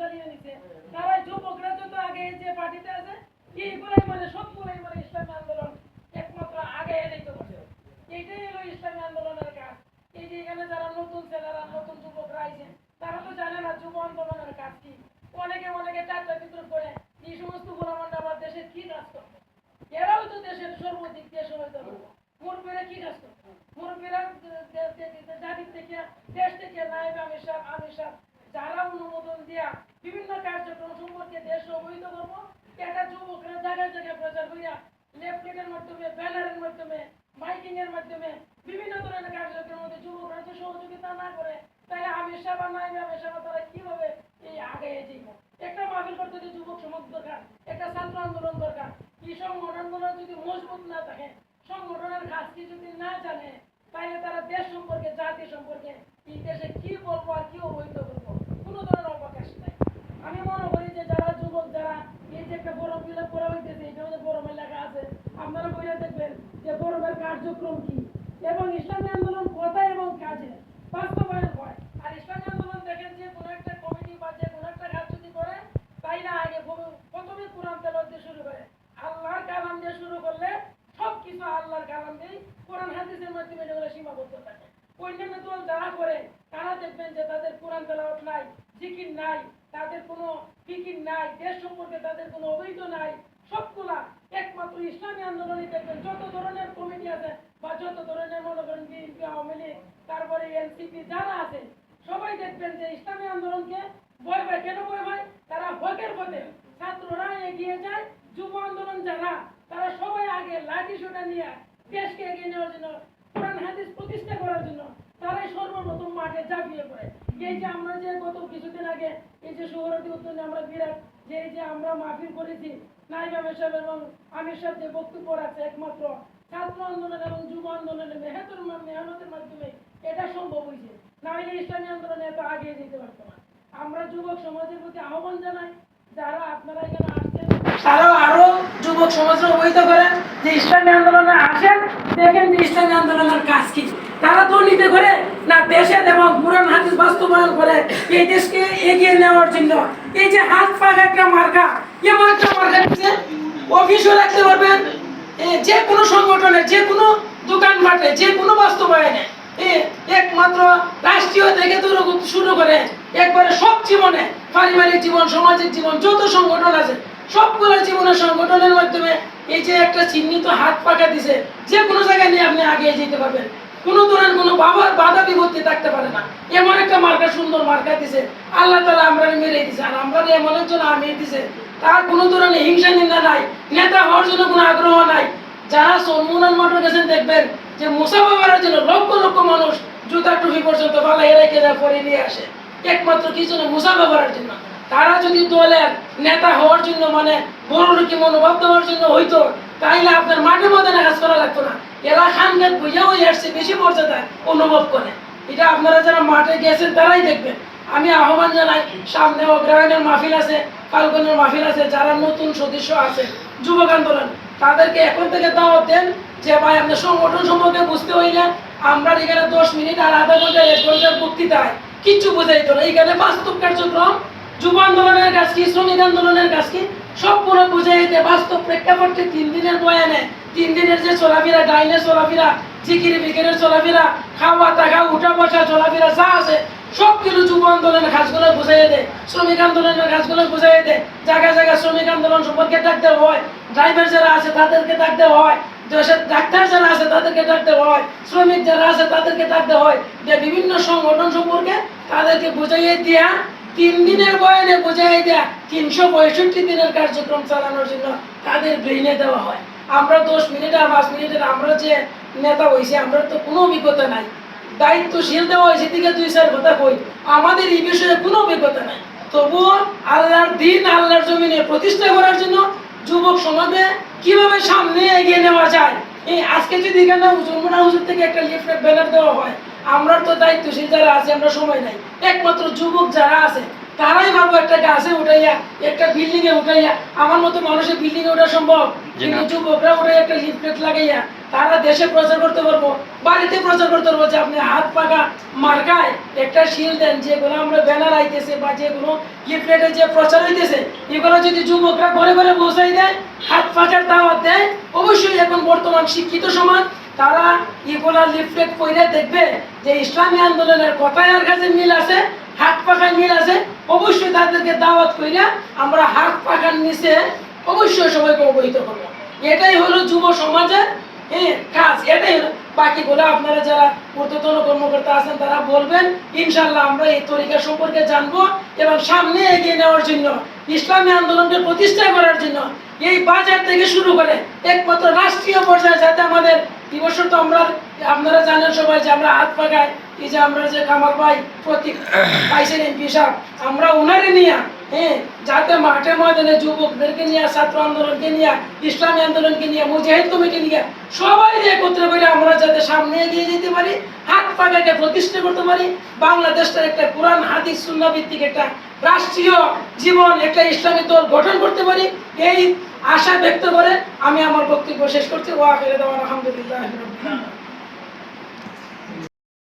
চালিয়ে নিছে তারা যুবকরা যত আগে যে পার্টিতে আছে এইগুলাই মানে সবগুলাই মানে ইসলামী আন্দোলন একমাত্র আগে এটাই করছে এইটাই হলো ইসলামী আন্দোলনের কাজ। এই যে এখানে যারা নতুন ছেলেরা, নতুন যুবকরা আইছে, তারা তো জানে না যুব আন্দোলনের কাজ কি। অনেকে অনেকে চারটা বিদ্রোহ করে এই সমস্ত গোলামান্ডা আমার দেশের কি কাজ করবে? এরাও তো দেশের সর্বদিক দিয়ে সহায়তা করব। মুরব্বীরা কি কাজ করবে? মুরব্বীরা জাতির থেকে, দেশ থেকে নাইব আমির সাহেব আমির সাহেব যারা অনুমোদন দিয়া বিভিন্ন কার্যক্রম সম্পর্কে দেশ অবহিত করব এটা যুবকরা জায়গায় জায়গায় প্রচার করিয়া লেফলেটের মাধ্যমে, ব্যানারের মাধ্যমে মাইকিং এর মাধ্যমে বিভিন্ন ধরনের কার্যক্রমের মধ্যে যুবকরা যদি সহযোগিতা না করে, তাহলে আমির সাহেব আর নাইব আমির সাহেব তারা কীভাবে এই আগে যাইব একটা মাহফিল করতে যে যুবক সমাজ দরকার, একটা ছাত্র আন্দোলন দরকার। এই সংগঠনগুলো যদি মজবুত না থাকে, সংগঠনের কাজকে যদি না জানে, তাহলে তারা দেশ সম্পর্কে, জাতি সম্পর্কে, এই দেশে কি বলব আর কি অবহিত করব কোনো ধরনের অবকাশ নাই আমি মনে করি যে যারা যুবক যারা এই যে একটা বড় বিলে পড়া হইতেছে এটা আমাদের বড়মের লেখা আছে আপনারা বইটা দেখবেন যে বড়মের কার্যক্রম কি? এবং ইসলামী আন্দোলন কথা এবং কাজে? বাস্তবায়ন হয়। আর ইসলামী আন্দোলন দেখেন যে কোনো একটা কমিটি বা যে কোনো একটা কাজ যদি করে, তাই না? আগে প্রথমে- কোরআন তেলাওয়াত দিয়ে শুরু করে। আল্লাহর কালাম দিয়ে শুরু করলে সব কিছু আল্লাহর কালাম দিয়ে কোরআন, হাদিসের মাধ্যমে এগুলো সীমাবদ্ধ থাকে। অন্যান্য দল যারা করে, তারা দেখবেন যে তাদের কোরআন তেলাওয়াত নাই, জিকির নাই, তাদের কোনো ফিকির নাই, দেশ সম্পর্কে তাদের কোনো অবৈধ নাই। সবগুলা একমাত্র ইসলামী আন্দোলনই দেখবেন যত ধরনের কমিটি আছে বা যত ধরনের মনে করেন বিএনপি আওয়ামী লীগ, তারপরে এনসিপি যারা আছে, সবাই দেখবেন যে ইসলামী আন্দোলনকে ভয় পায়। কেন ভয় পায়? তারা হকের পথে ছাত্ররা এগিয়ে যায়, যুব আন্দোলন যারা, তারা সবাই আগে লাঠি সোটা নিয়ে দেশকে এগিয়ে নেওয়ার জন্য, কোরআন হাদিস প্রতিষ্ঠা করার জন্য তারাই সর্বপ্রথম মাঠে ঝাঁপিয়ে পড়ে। এই যে আমরা যে গত কিছুদিন আগে এই যে শহরতি উদ্যানে আমরা বিরাট যে এই যে আমরা মাহফিল করেছি নাইব আমির সাহেব এবং আমির সাহেব যে বক্তব্য আছে একমাত্র, ছাত্র আন্দোলন এবং যুব আন্দোলনের মেহনতের মা- মেহনতের মাধ্যমে এটা সম্ভব হয়েছে। না হলে ইসলামী আন্দোলনে এত আগিয়ে যেতে পারতো না। আমরা যুবক সমাজের প্রতি আহ্বান জানাই, যারা আপনারা এখানে আসছেন, তারাও আরও যুবক সমাজকে অবহিত করেন যে ইসলামী আন্দোলনে আসেন, দেখেন যে ইসলামী আন্দোলনের কাজ কি। তারা দুর্নীতি করে না দেশের এবং পুরান হাদিস বাস্তবায়ন করে, এই দেশকে এগিয়ে নেওয়ার জন্য। এই যে হাত পাক একটা মার্কা এমন একটা মার্কা দিচ্ছে অফিসও রাখতে পারবেন যে কোনো সংগঠনে, যে কোনো দোকান মাঠে, যে কোনো বাস্তবায়নে। একমাত্র রাষ্ট্রীয় থেকে শুরু করে, একবারে সব জীবনে, পারিবারিক জীবন, সামাজিক জীবন, যত সংগঠন আছে, সবগুলো জীবনের সংগঠনের মাধ্যমে এই যে একটা চিহ্নিত হাত পাকা দিছে, যে কোনো জায়গায় নিয়ে আপনি আগে যেতে পারবেন। ধরনের বাবার বাধা বিপত্তি থাকতে পারে না। এমন একটা মার্কা, সুন্দর মার্কা দিছে। আল্লাহ তালা আমরা মেরে দিছে। আর আমরা এমন একজন আমি দিছে। তার ধরনের হিংসা নিন্দা নাই, নেতা হওয়ার জন্য কোনো আগ্রহ নাই। যারা সন্মুনান মাঠে গেছেন দেখবেন যে মুসাফা জন্য লক্ষ লক্ষ মানুষ জুতা টুপি পর্যন্ত পালাই রেখে যা পরে নিয়ে আসে। একমাত্র কি জন্য মুসাফা করার জন্য। তারা যদি দলের নেতা হওয়ার জন্য মানে বড় লোকি মনোভাব দেওয়ার জন্য হইতো, তাইলে আপনার মাঠে মধ্যে কাজ করা লাগতো না। এরা খান গাছ বুঝে ওই আসছে, বেশি মর্যাদা অনুভব করে। এটা আপনারা যারা মাঠে গেছেন, তারাই দেখবেন। আমি আহ্বান জানাই, সামনে অগ্রহায়ণের মাহফিল আছে, ফাল্গুনের মাহফিল আছে, যারা নতুন সদস্য আছে, যুবক আন্দোলন, তাদেরকে এখন থেকে দাওয়াত দেন যে, ভাই আপনার সংগঠন সম্পর্কে বুঝতে হইলে আমরা এখানে দশ মিনিট আর আধা ঘণ্টা, এক ঘণ্টার বক্তৃতায় কিচ্ছু বুঝাইতো না। এখানে বাস্তব কার্যক্রম, যুব আন্দোলনের কাজ কি, শ্রমিক আন্দোলনের কাজ কি, সবগুলো বুঝে দিতে বাস্তব প্রেক্ষাপটে তিন দিনের বয়ানে তিন দিনের যে চলাফেরা, ডাইনে চলাফেরা, জিকিরি বিকিরের চলাফেরা, খাওয়া, থাকা, উঠা, বসা, চলাফেরা যা আছে, সব কিছু যুব আন্দোলনের কাজগুলো বুঝাইয়ে দেয়, শ্রমিক আন্দোলনের কাজগুলো বুঝাইয়ে দেয়। জায়গায় জায়গায় শ্রমিক আন্দোলন সম্পর্কে ডাকতে হয় ড্রাইভার যারা আছে তাদেরকে ডাকতে হয়, দেশের ডাক্তার যারা আছে তাদেরকে ডাকতে হয়, শ্রমিক যারা আছে তাদেরকে ডাকতে হয়। যে বিভিন্ন সংগঠন সম্পর্কে তাদেরকে বুঝাইয়ে দেয়া, তিন দিনের বয়ানে বুঝাই দেয়া তিনশো পঁয়ষট্টি দিনের কার্যক্রম চালানোর জন্য তাদের ব্রেইনে দেওয়া হয়। আমরা দশ মিনিট আর পাঁচ মিনিটের আমরা যে নেতা হয়েছি আমরা তো কোনো অভিজ্ঞতা নাই। দায়িত্বশীল দেওয়া হয়েছে দিকে দুই চার কথা কই। আমাদের এই বিষয়ে কোনো অভিজ্ঞতা নাই। তবুও আল্লাহর দিন, আল্লাহর জমিনে প্রতিষ্ঠা করার জন্য যুবক সমাজে কীভাবে সামনে এগিয়ে নেওয়া যায়? এই আজকে যদি এখানে জন্মনা হুজুর থেকে একটা লিফলেট ব্যানার দেওয়া হয়, আমরা তো দায়িত্বশীল যারা আছে, আমরা সময় নাই। একমাত্র যুবক যারা আছে তারাই ভাবো একটা গাছে উঠাইয়া একটা বিল্ডিং এ উঠাইয়া। আমার মতো মানুষের বিল্ডিং এ ওঠা সম্ভব? কিন্তু যুবকরা ওঠাই একটা লিফলেট লাগাইয়া তারা দেশে প্রচার করতে পারব বাড়িতে প্রচার করতে পারব যে আপনি হাত পাকা মার্কায় একটা শিল দেন যেগুলো আমরা ব্যানার আইতেছে বা যেগুলো লিফলেটে যে প্রচার হইতেছে এগুলো যদি যুবকরা ঘরে ঘরে পৌঁছাই দেয় হাত পাকার দাওয়াত দেয় অবশ্যই এখন বর্তমান শিক্ষিত সমাজ তারা এগুলা লিফলেট পড়ে দেখবে যে ইসলামী আন্দোলনের কথায় আর কাছে মিল আছে হাত পাখায় মিল আছে অবশ্যই তাদেরকে দাওয়াত কইরা আমরা হাত পাখার নিচে অবশ্যই সবাইকে অবহিত করব। এটাই হলো যুব সমাজের হ্যাঁ কাজ। এটাই হলো। বাকিগুলো আপনারা যারা ঊর্ধ্বতন কর্মকর্তা আছেন, তারা বলবেন ইনশাল্লাহ আমরা এই তরিকা সম্পর্কে জানব এবং সামনে এগিয়ে নেওয়ার জন্য, ইসলামী আন্দোলনকে প্রতিষ্ঠা করার জন্য এই বাজার থেকে শুরু করে একমাত্র রাষ্ট্রীয় পর্যায়ে যাতে আমাদের এই বছর তো আমরা, আপনারা জানেন সবাই যে আমরা হাত পাকাই এই যে আমরা যে কামাল ভাই প্রতীক পাইছেন এমপি সাহেব, আমরা উনারে নিয়ে হ্যাঁ যাতে মাঠে ময়দানে যুবকদেরকে নিয়ে, ছাত্র আন্দোলনকে নিয়ে, ইসলামী আন্দোলনকে নিয়ে, মুজাহিদ কমিটি নিয়ে সবাই একত্রে করে আমরা যাতে সামনে এগিয়ে যেতে পারি, হাত পাকাকে প্রতিষ্ঠা করতে পারি বাংলাদেশটার একটা কোরআন, হাদিস সুন্না ভিত্তিক একটা রাষ্ট্রীয় জীবন, একটা ইসলামী দল গঠন করতে পারি, এই আশা ব্যক্ত করে আমি আমার বক্তব্য শেষ করছি। ও আখেরে দেওয়ার আলহামদুলিল্লাহ।